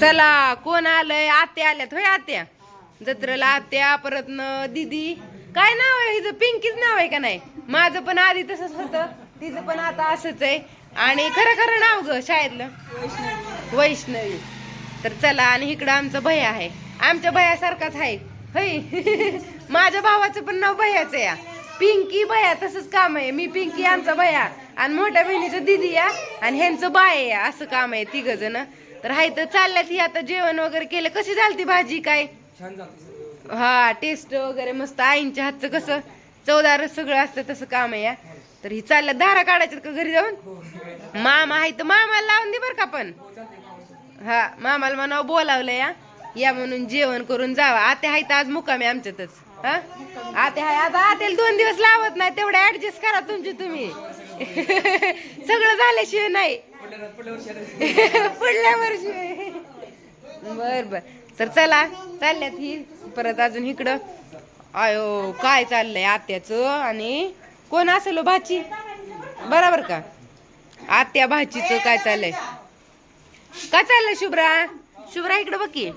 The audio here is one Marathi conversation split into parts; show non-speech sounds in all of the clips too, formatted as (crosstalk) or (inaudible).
चला कोण आलंय? आत्या आल्यात होय आत्या? जत्रेला आत्या परत न दिदी. काय नाव आहे हिचं? पिंकीच नाव आहे का नाही? माझं पण आधी तसंच होतं. तिचं पण आता असंच आहे. आणि खरं खरं नाव ग शाळेतलं? वैष्णवी. तर चला आणि इकडं आमचं भया आहे. आमच्या भयासारखाच आहे. हय. (laughs) माझ्या भावाचं पण नाव भैयाचं या पिंकी भया तसंच काम आहे. मी पिंकी आमचा भया. आणि मोठ्या बहिणीचं दिदी या. आणि ह्यांचं बाय या. असं काम आहे तिघ जण. तर हाय तर चालल्यात ही आता जेवण वगैरे केलं. कशी झालती भाजी काय? हा टेस्ट वगैरे मस्त. आईंच्या हातचं कसं चवदार सगळं असतं तसं काम आहे या तर ही चालल्या धारा काढायच्यात का घरी जाऊन? मामा आहे तर मामाला लावून दे बरं का पण. हा मामाला म्हणावं बोलावलं या या म्हणून जेवण करून जावा. आत्या आहे तर आज मुकामी आमच्यातच हा. आत्या आहे आता आत्याला दोन दिवस लावत नाही तेवढं ऍडजस्ट करा तुमची तुम्ही. (laughs) सगळं झाल्याशिवाय नाही. (laughs) पुढल्या वर्षी बर बर. तर चला चालल्यात ही. परत अजून इकडं. आयो काय चाललंय आत्याचं आणि कोण असेल हो भाची? बरोबर का? आत्या भाचीचं काय चाललंय? काय चाललंय शुभ्रा? शुभ्रा इकडं बघ की.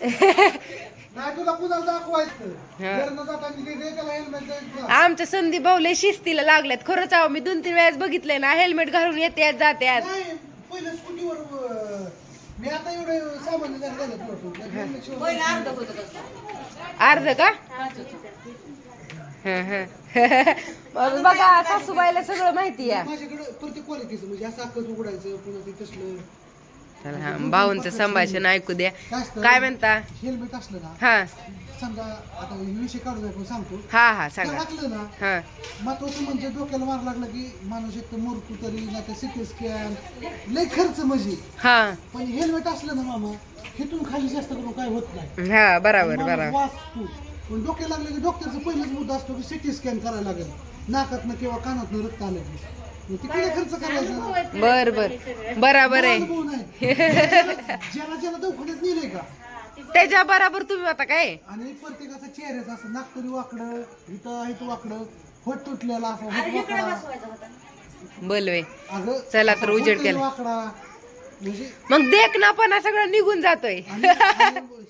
(laughs) नाही तुला कुणाला दाखवायचं? आमच्या संदीप भाऊले शिस्तीला लागल्यात. खरंच आहो मी दोन तीन वेळेस बघितलंय ना हेल्मेट घालून येते जाते नाही पहिलं स्कूटीवर अं, मी आता एवढं सामान्य जण झालं तुला हेल्मेट शिवाय अर्ध का? हं, हं. (laughs) मग बघा सासूबाईला सगळं माहिती आहे. माझ्याकडे प्रत्येक क्वालिटीचं म्हणजे असं अक्कच उघडायचं पुन्हा ते तसलं. चला हा भाऊंचं संभाषण ऐकू द्या. काय म्हणता? हेल्मेट असलं ना? हा. समजा आता विषय काढून आपण सांगतो. हा हा सांगा. टाकलं ना हा. महत्वाचं म्हणजे डोक्याला मार लागला की माणूस एक मोरकू तरी नाही तर सिटी स्कॅन. लय खर्च म्हणजे. हा. पण हेल्मेट असलं ना मामा हिथून खाली जास्त करून काय होत नाही. हा बराबर माणूस बराबर. वाचतो. पण डोक्याला लागलं की डॉक्टरचा पहिलाच मुद्दा असतो की सिटी स्कॅन करायला लागेल. नाकातनं किंवा कानातनं रक्त आलं की. ते खर्च करायचा बर बर बराबर आहे. अनुभव नाही. (laughs) ज्याला ज्याला दवाखान्यात नेलंय का? त्याच्या बराबर तुम्ही आता काय? आणि प्रत्येकाचा चेहऱ्याचा असं नाक तरी वाकडं इथं इथं वाकडं होट तुटलेला असं होट वाकडा. बोलवे अगं चला तर उजेड केला. वाकडा. म्हणजे मग देख ना पण सगळं निघून जातोय. आणि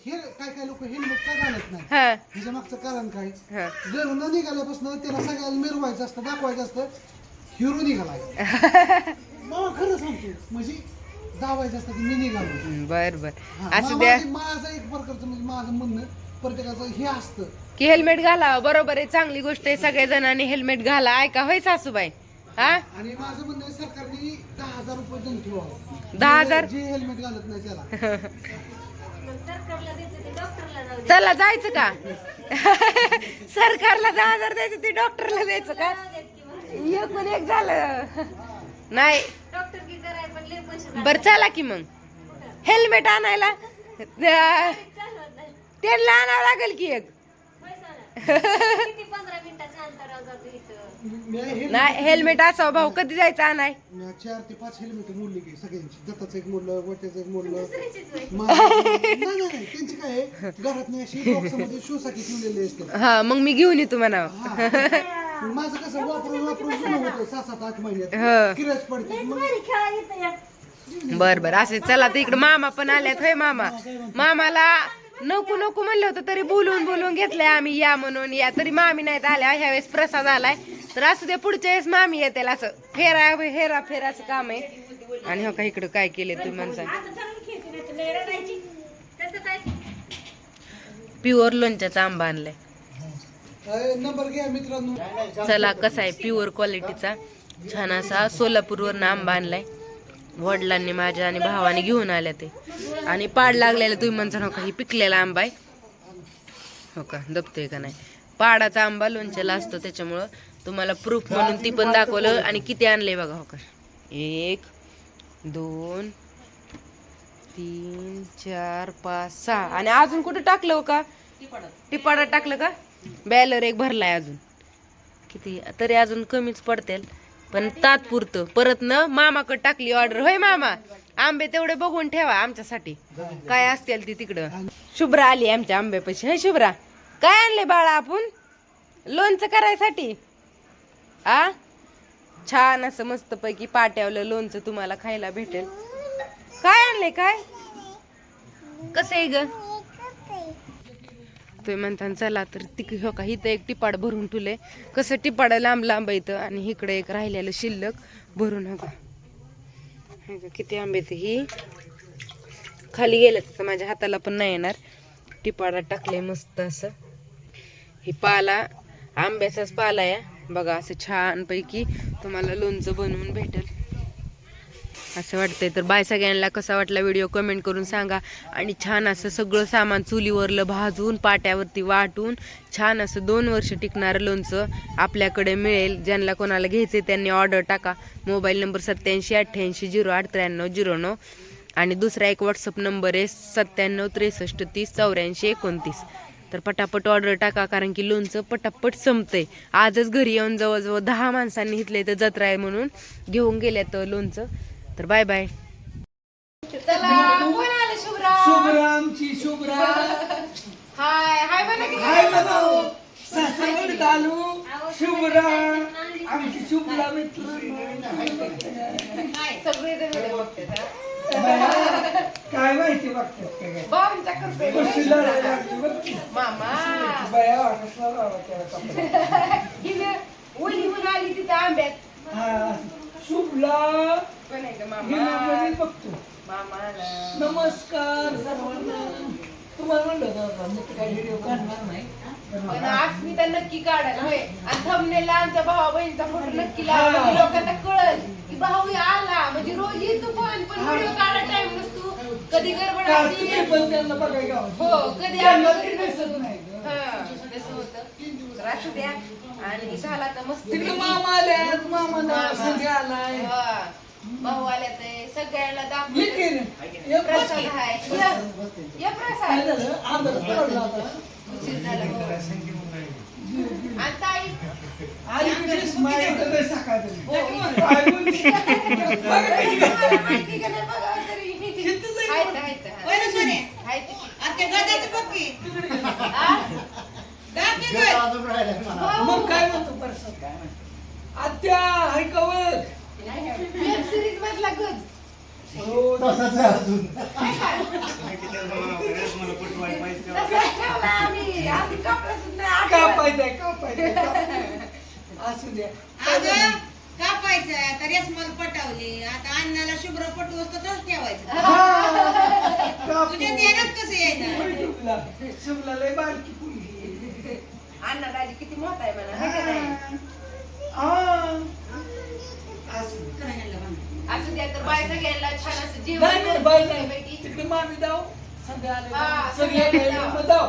हे काय काय लोक हेल्मेट का घालत नाही. हा. ह्याच्या मागचं कारण काय? हा. जर न निघाल्यापासून त्याला सगळ्याला मिरवायचं असतं दाखवायचं असतं हिरो निघालाय (laughs) मला खरं सांगतो म्हणजे दावायचं असतं की मी निघालो. बर बर. असं मा- द्या. माझं माझं एक प्रकारचं म्हणजे माझं म्हणणं प्रत्येकाचं हे असतं. की हेल्मेट घाला बरोबर आहे चांगली गोष्ट आहे सगळ्या जणांनी हेल्मेट घाला. ऐका होय सासूबाई? हा? आणि माझं म्हणणं आहे सरकारने दहा हजार रुपये दंड ठेवावं. दहा हजार? जे हेल्मेट घालत नाही त्याला. (laughs) चला जायचं का? (laughs) सरकारला दहा हजार द्यायचं ते डॉक्टरला द्यायचं का? एकूण एक झालं. नाही. बर चला की मग. हेल्मेट आणायला. त्यांना आणावं लागेल की एक. नाही. हेल्मेट असावं भाऊ. कधी जायचं आणाय? मी चार ते पाच हेल्मेट मोडली की सगळ्यांची. दत्ताचं एक मोडलं गोट्याचं एक मोडलं. (laughs) नाही नाही नाही, त्यांची काय घरात नाही अशी बॉक्समध्ये शो साठी ठेवलेले असते हा मग मी घेऊन येतो म्हणा माझं कसं वापरून वापरून जुनं होतं सहा सात आठ हा. महिन्यात किराच पडते. मग बर बर असे चला तर इकडे मामा पण आल्यात. होय मामा. मामाला नको नको म्हणलं होतं तरी बोलून बोलून घेतलंय आम्ही या म्हणून या. तरी मामी नाहीत आल्या ह्या वेळेस प्रसाद आलाय. तर असू दे पुढच्या वेळेस मामी येते असं. फेरा हेरा फेराचं काम आहे. आणि हो का इकडं काय केले तुम्ही माणसा प्युअर लोणच्याचा आंबा आणलाय. नंबर घ्या मित्रांनो. चला कसा आहे प्युअर क्वालिटीचा छान असा सोलापूरवरनं आंबा बांधलाय. वडिलांनी माझ्या आणि भावाने घेऊन आल्या ते. आणि पाड लागलेला तुम्ही म्हणता हो का ही पिकलेला आंबा आहे. हो का? दबतोय का नाही? पाडाचा आंबा लोणच्याला असतो त्याच्यामुळं तुम्हाला प्रूफ म्हणून ती पण दाखवलं. आणि किती आणले बघा हो का? एक दोन तीन चार पाच सहा. आणि अजून कुठं टाकलं हो का? टिपाडा टाकलं का? बॅलर एक भरलाय अजून. किती? तरी अजून कमीच पडतील. पण तात्पुरतं. परत न मामाकडे टाकली ऑर्डर होय मामा? आंबे तेवढे बघून ठेवा आमच्यासाठी. काय असतील ती तिकडं. शुभ्रा आली आमच्या आंब्यापाशी. हे शुभ्रा? काय आणले बाळा आपण? लोणचं करायसाठी? आ? छान असं मस्तपैकी पाट्यावलं लोणचं तुम्हाला खायला भेटेल. काय आणले काय? कसं आहे ग? तुम्ही म्हणता चला तर तिक हो का इथं एक टिपाड भरून ठुले कसं टिपाड लांब लांब येतं आणि इकडे एक राहिलेलं शिल्लक भरून हो हे का, किती आंबे ते ही. खाली गेलं तर माझ्या हाताला पण नाही येणार. टिपाडा टाकले मस्त असं. हे पाला आंब्याचाच पाला आहे. बघा असं छानपैकी तुम्हाला लोणचं बनवून भेटेल. असं वाटतंय. तर बाय सगळ्यांना कसा वाटला व्हिडिओ कमेंट करून सांगा. आणि छान असं सगळं सामान चुलीवरलं भाजून पाट्यावरती वाटून छान असं दोन वर्ष टिकणारं लोणचं आपल्याकडे मिळेल. ज्यांना कोणाला घ्यायचे त्यांनी ऑर्डर टाका. मोबाईल नंबर सत्याऐंशी अठ्ठ्याऐंशी झिरो आठ त्र्याण्णव झिरो नऊ. आणि दुसरा एक व्हॉट्सअप नंबर आहे सत्त्याण्णव त्रेसष्ट तीस चौऱ्याऐंशी एकोणतीस. तर पटापट ऑर्डर टाका कारण की लोणचं पटापट संपतंय. आजच घरी येऊन जवळजवळ दहा माणसांनी घेतले तर जत्रा आहे म्हणून घेऊन गेल्यात लोणचं. तर बाय बाय. चला कोण आलं शुभ्रा शुभ्रा आमची शुभ्रा हाय हाय म्हणा की हाय बनाव सासरवडीत आलो शुभ्रा आमची शुभ्रा सगळे जण व्हिडिओ बघतात. हा. काय माहिती बघतात काय? बघ की. मामा. बया त्याला कपडा. (laughs) हिने ओली म्हणून आली तिथं आंब्यात. हा, शुभला पण आहे का बघतो. नमस्कार सर्वांना. तुम्हाला म्हणलं होतं मी तर काही व्हिडिओ काढणार नाही. पण आज मी तर नक्की काढाल होय. आणि थंबनेलला आमच्या भावा बहिणीचा फोटो नक्की लावा. म्हणजे लोकांना कळल की भाऊ आला. म्हणजे रोज येतो पण पण व्हिडिओ काढा टाइम नसतो. कधी गडबड पण त्यांना बघायला. हो कधी त्यांना तरी नसतो. नाही. हा, तर असू द्या आणि झाला तर मस्त तिकडे मामा मामा मामा. संधी आलाय हा. भाऊ ते सगळ्यांना ये दाखवलं की रे. ये बस प्रसाद की. आहे या. या काय प्रसाद झालं आदर पडला होता उशीर झाला हो. आणि ताई आणि तिकडे स्माईल तर लय सकाळचं. हो. काय बोलली? बघा किती तुम्हाला माहिती का नाही बघा तरी. किती जाईल? आहेत, आहेत, आहेत. होय ना सोने? आहेत की. आता गजाचं बघ की. हा? दाब की गज. हो. मग काय म्हणतो परसाद काय म्हणतो? आत्या हाय? वेब सिरीज मधला गज हो तसाच ठेवला आम्ही अजून कापला सुद्धा नाही. आठवण. कापायचंय. असू द्या अगं, आता रेशमाला पटावली आता अण्णाला शुभ्र पटू असतो तसंच ठेवायचं हा. कापू. तुझ्या ध्यानात कसं यायचं होय शुभला. लय बारकी. अण्णा दाजी किती मोठा आहे म्हणा हाय का नाही? हा. असू द्या. तर बाय सगळ्याला छान असं जेवण. पैकी. तिकडे मामी दाव सगळे आले हा, सगळे सगळे आले दाव. मग दाव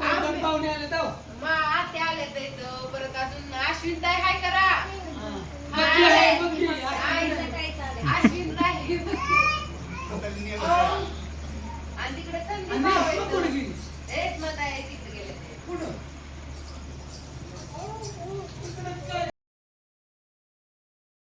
आम्ही- कोण पाहुणे आले दाव मा आते आले तर इथं परत अजून अश्विन ताई हाय करा बघी आहे. अश्विन ताई. आणि तिकडे संदीप आणि भाऊ असलं आहेत. पोरगी. एक gonna die.